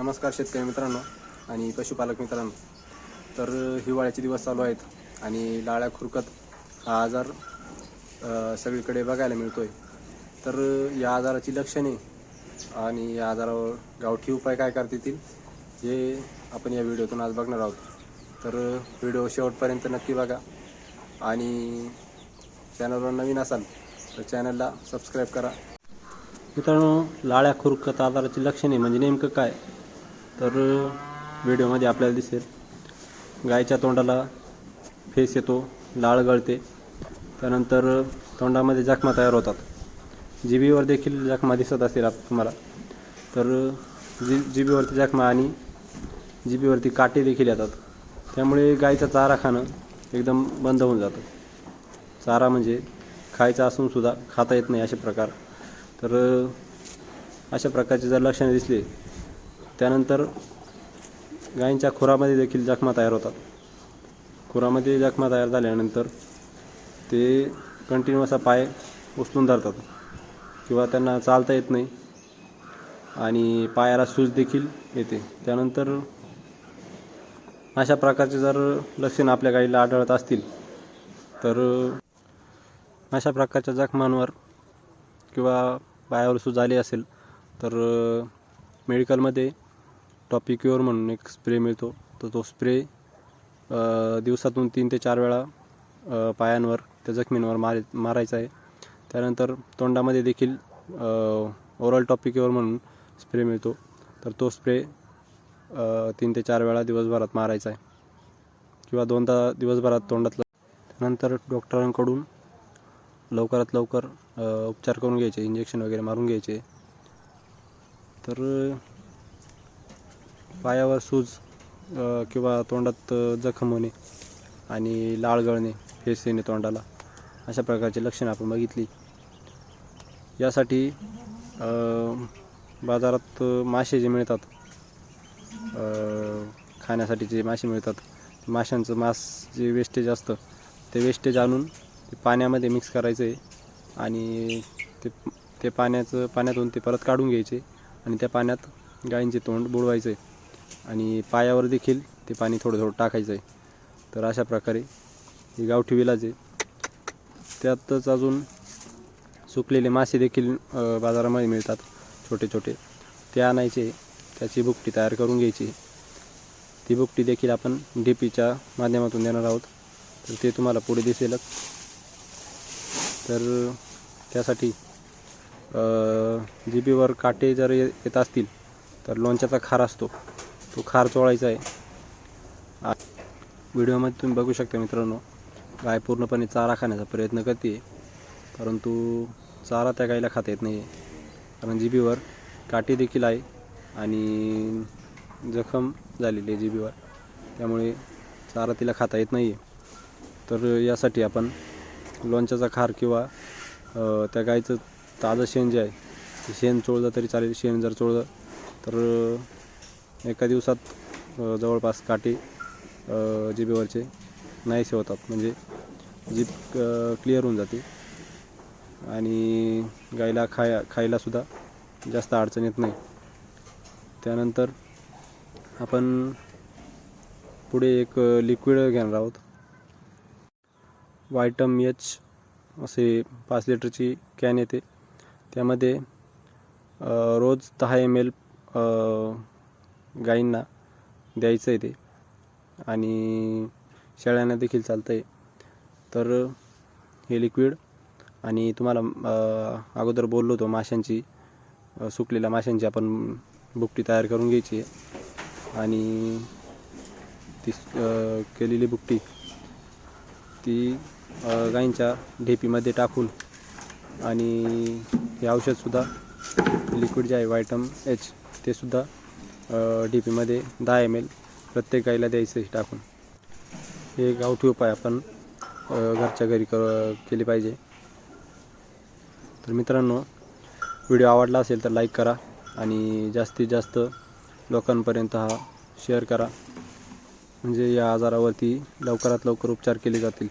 नमस्कार शेतकरी मित्रांनो आणि पशुपालक मित्रांनो. तर हिवाळ्याचे दिवस चालू आहेत आणि लाळ्या खुरकत हा आजार सगळीकडे बघायला मिळतो आहे तर या आजाराची लक्षणे आणि या आजारावर गावठी उपाय काय करता येतील हे आपण या व्हिडिओतून आज बघणार आहोत. तर व्हिडिओ शेवटपर्यंत नक्की बघा आणि चॅनलवर नवीन असाल तर चॅनलला सबस्क्राईब करा. मित्रांनो लाळ्या खुरकत आजाराची लक्षणे म्हणजे नेमकं काय? तर व्हिडिओमध्ये आपल्याला दिसेल. गायच्या तोंडाला फेस येतो लाळ गळते. त्यानंतर तोंडामध्ये जखमा तयार होतात. जिबीवर देखील जखमा दिसत असेल आप तुम्हाला. तर जि जिबीवरती जखमा आणि जिबीवरती काटे देखील येतात. त्यामुळे गायचा चारा खाणं एकदम बंद होऊन जातं. चारा म्हणजे खायचा असूनसुद्धा खाता येत नाही असे प्रकार. तर अशा प्रकारचे जर लक्षणे दिसले त्यानंतर गायींच्या खुरामध्ये देखील जखमा तयार होतात. खुरामध्ये जखमा तयार झाल्यानंतर ते कंटिन्यू असा पाय उचलून धरतात किंवा त्यांना चालता येत नाही आणि पायाला सूज देखील येते. त्यानंतर अशा प्रकारचे जर लक्षणं आपल्या गाईला आढळत असतील तर अशा प्रकारच्या जखमांवर किंवा पायावर सूज आली असेल तर मेडिकलमध्ये टॉपिक्युअर म्हणून एक स्प्रे मिळतो. तर तो स्प्रे दिवसातून तीन ते चार वेळा पायांवर त्या जखमींवर मार मारायचा आहे. त्यानंतर तोंडामध्ये देखील ओरल टॉपिक्युअर म्हणून स्प्रे मिळतो. तर तो स्प्रे तीन ते चार वेळा दिवसभरात मारायचा आहे. किंवा दोनदा दिवसभरात तोंडातलं. त्यानंतर डॉक्टरांकडून लवकरात लवकर उपचार करून घ्यायचे इंजेक्शन वगैरे मारून घ्यायचे. तर पायावर सूज किंवा तोंडात जखम होणे आणि लाळ गळणे फेस येणे तोंडाला अशा प्रकारची लक्षणं आपण बघितली. यासाठी बाजारात मासे जे मिळतात खाण्यासाठी जे मासे मिळतात माशांचं मांस जे वेस्टेज असतं ते वेस्टेज आणून ते पाण्यामध्ये मिक्स करायचं आहे आणि ते ते पाण्याचं पाण्यातून ते परत काढून घ्यायचे आणि त्या पाण्यात गायींचे तोंड बुडवायचं. आहे आणि पायावर देखील ते पाणी थोडं थोडं टाकायचं आहे. तर अशा प्रकारे ही गावठी विलाज आहे. त्यातच अजून सुकलेले मासे देखील बाजारामध्ये मिळतात छोटे छोटे. ते आणायचे त्याची बुकटी तयार करून घ्यायची. ती बुकटी देखील आपण डी पीच्या माध्यमातून देणार आहोत. तर ते तुम्हाला पुढे दिसेलच. तर त्यासाठी जी बीवर काटे जर ये- येत असतील तर लोणच्याचा खार असतो. तो खार चोळायचा आहे. व्हिडिओमध्ये तुम्ही बघू शकता मित्रांनो गाय पूर्णपणे चारा खाण्याचा प्रयत्न करते परंतु चारा त्या गाईला खाता येत नाही आहे कारण जिबीवर काठी देखील आहे आणि जखम झालेली आहे जिबीवर त्यामुळे चारा तिला खाता येत नाही आहे तर यासाठी आपण लोणच्याचा खार किंवा त्या गाईचं ताजं शेण जे आहे ते शेण चोळलं तरी चालेल. शेण जर चोळलं तर एका दिवसात जवळपास काटे जिबेवरचे नाहीसे होतात. म्हणजे जीभ क्लिअर होऊन जाते. आणि गाईला खाया खायलासुद्धा जास्त अडचण येत नाही. त्यानंतर आपण पुढे एक लिक्विड घेणार आहोत. वायटम एच असे पाच लिटरची कॅन येते. त्यामध्ये रोज दहा एम एल गाईंना द्यायचं आहे ते. आणि शेळ्यांना देखील चालतं आहे तर हे लिक्विड आणि तुम्हाला अगोदर बोललो होतो माशांची सुकलेल्या माशांची आपण बुकटी तयार करून घ्यायची आहे. आणि ती केलेली बुकटी ती गाईंच्या ढेपीमध्ये टाकून आणि हे औषधसुद्धा लिक्विड जे आहे वायटम एच तेसुद्धा डी पीमध्ये दहा एम एल प्रत्येक गाईला द्यायचं टाकून. हे गावठी उपाय आपण घरच्या घरी कर केले पाहिजे. तर मित्रांनो व्हिडिओ आवडला असेल तर लाईक करा आणि जास्तीत जास्त लोकांपर्यंत हा शेअर करा. म्हणजे या आजारावरती लवकरात लवकर उपचार केले जातील.